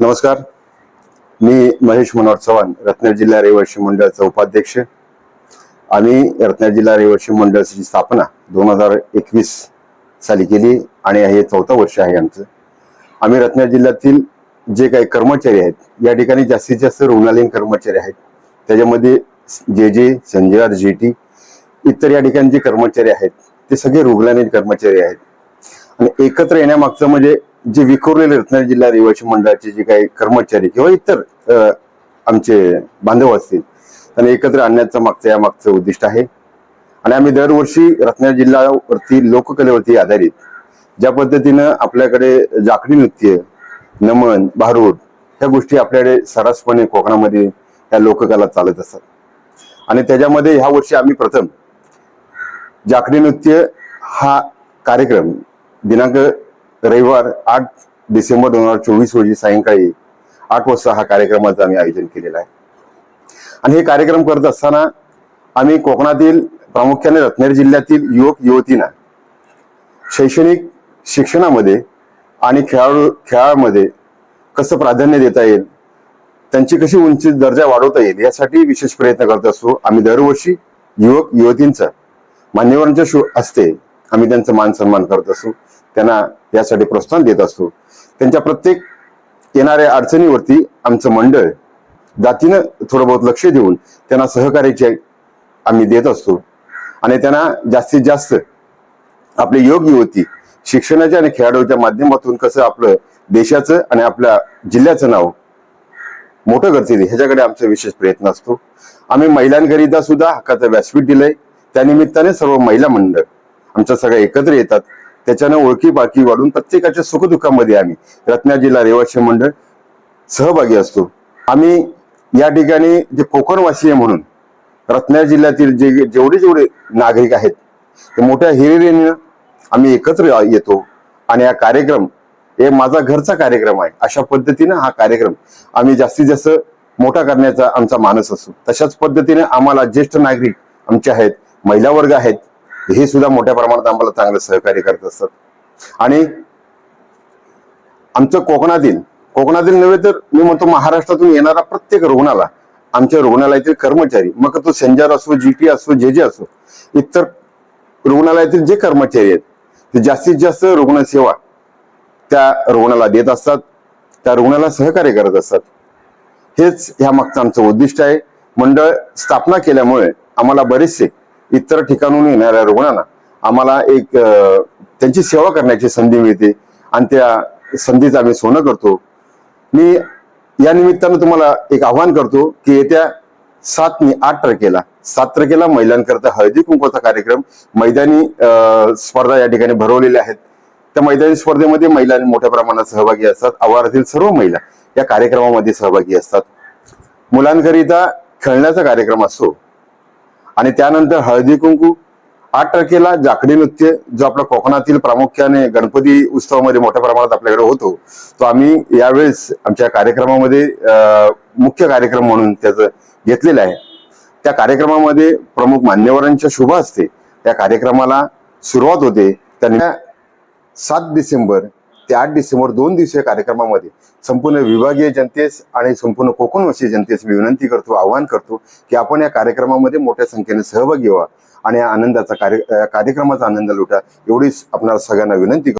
नमस्कार. मी महेश मनोहर चव्हाण रत्नागिरी जिल्हा रहिवासी मंडळाचा उपाध्यक्ष. आम्ही रत्नागिरी जिल्हा रहिवासी मंडळाची स्थापना दोन हजार एकवीस साली केली आणि हे चौथं वर्ष आहे आमचं. आम्ही रत्नागिरी जिल्ह्यातील जे काही कर्मचारी आहेत या ठिकाणी जास्तीत जास्त रुग्णालयीन कर्मचारी आहेत. त्याच्यामध्ये जे जे संजय जे टी इतर या ठिकाणी जे कर्मचारी आहेत ते सगळे रुग्णालयीन कर्मचारी आहेत. आणि एकत्र येण्यामागचं म्हणजे जे विखुरलेले रत्नागिरी जिल्हा रहिवासी मंडळाचे जे काही कर्मचारी किंवा इतर आमचे बांधव असतील त्यांना एकत्र आणण्याचं मागचं या मागचं उद्दिष्ट आहे. आणि आम्ही दरवर्षी रत्नागिरी जिल्ह्यावरती लोककलेवरती आधारित ज्या पद्धतीनं आपल्याकडे जाकडी नृत्य नमन भारूड ह्या गोष्टी आपल्याकडे सरसपणे कोकणामध्ये ह्या लोककला चालत असतात. आणि त्याच्यामध्ये ह्या वर्षी आम्ही प्रथम जाकडी नृत्य हा कार्यक्रम दिनांक रविवार आठ डिसेंबर दोन हजार चोवीस रोजी सायंकाळी आठ वाजता हा कार्यक्रमाचं आम्ही आयोजन केलेलं आहे. आणि हे कार्यक्रम करत असताना आम्ही कोकणातील प्रामुख्याने रत्नागिरी जिल्ह्यातील युवक युवतींना शैक्षणिक शिक्षणामध्ये आणि खेळाडू खेळामध्ये कसं प्राधान्य देता येईल त्यांची कशी उंची दर्जा वाढवता येईल यासाठी विशेष प्रयत्न करत असतो आम्ही दरवर्षी युवक युवतींचा मान्यवरांच्या शो असते आम्ही त्यांचा मान सन्मान करत असू. त्यांना यासाठी प्रोत्साहन देत असतो. त्यांच्या प्रत्येक येणाऱ्या अडचणीवरती आमचं मंडळ जातीनं थोडं बहुत लक्ष देऊन त्यांना सहकार्याचे आम्ही देत असतो. आणि त्यांना जास्तीत जास्त आपले योग युवती शिक्षणाच्या आणि खेळाडूच्या माध्यमातून कसं आपलं देशाचं आणि आपल्या जिल्ह्याचं नाव मोठं करतील ह्याच्याकडे आमचा विशेष प्रयत्न असतो. आम्ही महिलांकरिता सुद्धा हक्काचं व्यासपीठ दिलंय. त्यानिमित्ताने सर्व महिला मंडळ आमच्या सगळ्या एकत्र येतात. त्याच्यानं ओळखी पाळखी वाढून प्रत्येकाच्या सुखदुःखामध्ये आम्ही रत्ना जिल्हा रहिवासी मंडळ सहभागी असतो. आम्ही या ठिकाणी जे कोकणवासी आहे म्हणून रत्नागिरी जिल्ह्यातील जे जेवढे जेवढे नागरिक आहेत ते मोठ्या हिरिरीनं आम्ही एकत्र येतो आणि हा कार्यक्रम हे माझा घरचा कार्यक्रम आहे. अशा पद्धतीनं हा कार्यक्रम आम्ही जास्तीत जास्त मोठा करण्याचा आमचा मानस असतो. तशाच पद्धतीने आम्हाला ज्येष्ठ नागरिक आमचे आहेत महिला वर्ग आहेत हे सुद्धा मोठ्या प्रमाणात आम्हाला चांगलं सहकार्य करत असतात. आणि आमचं कोकणातील कोकणातील नव्हे तर मी म्हणतो महाराष्ट्रातून येणारा प्रत्येक रुग्णाला आमच्या रुग्णालयातील कर्मचारी मग तो सेंजर असो जीटी असो जे जे असो इतर रुग्णालयातील जे कर्मचारी आहेत ते जास्तीत जास्त रुग्णसेवा त्या रुग्णाला देत असतात त्या रुग्णाला सहकार्य करत असतात. हेच ह्या मागचं आमचं उद्दिष्ट आहे. मंडळ स्थापना केल्यामुळे आम्हाला बरेचसे इतर ठिकाणून येणाऱ्या रुग्णांना आम्हाला एक त्यांची सेवा करण्याची संधी मिळते आणि त्या संधीचं आम्ही सोनं करतो. मी या निमित्तानं तुम्हाला एक आव्हान करतो की येत्या सात आठ तारखेला सात तारखेला महिलांकरता हळदी कुंकवाचा कार्यक्रम मैदानी स्पर्धा या ठिकाणी भरवलेल्या आहेत. त्या मैदानी स्पर्धेमध्ये महिला मोठ्या प्रमाणात सहभागी असतात. आवारातील सर्व महिला या कार्यक्रमामध्ये सहभागी असतात. मुलांकरिता खेळण्याचा कार्यक्रम असतो. आणि त्यानंतर हळदी कुंकू आठ तारखेला जाकडी नृत्य जो आपला कोकणातील प्रामुख्याने गणपती उत्सवामध्ये मोठ्या प्रमाणात आपल्याकडे होतो तो आम्ही यावेळेस आमच्या कार्यक्रमामध्ये मुख्य कार्यक्रम म्हणून त्याचं घेतलेलं आहे. त्या कार्यक्रमामध्ये प्रमुख मान्यवरांच्या शुभ असते त्या कार्यक्रमाला सुरुवात होते. त्यांना सात डिसेंबर ते आठ डिसेंबर दोन दिवसीय कार्यक्रमामध्ये संपूर्ण विभागीय जनतेस आणि संपूर्ण कोकणवासी जनतेस मी विनंती करतो आवाहन करतो की आपण या कार्यक्रमामध्ये मोठ्या संख्येने सहभागी व्हा आणि या आनंदाचा कार्य कार्यक्रमाचा आनंद लुटा. एवढीच आपणाला सगळ्यांना विनंती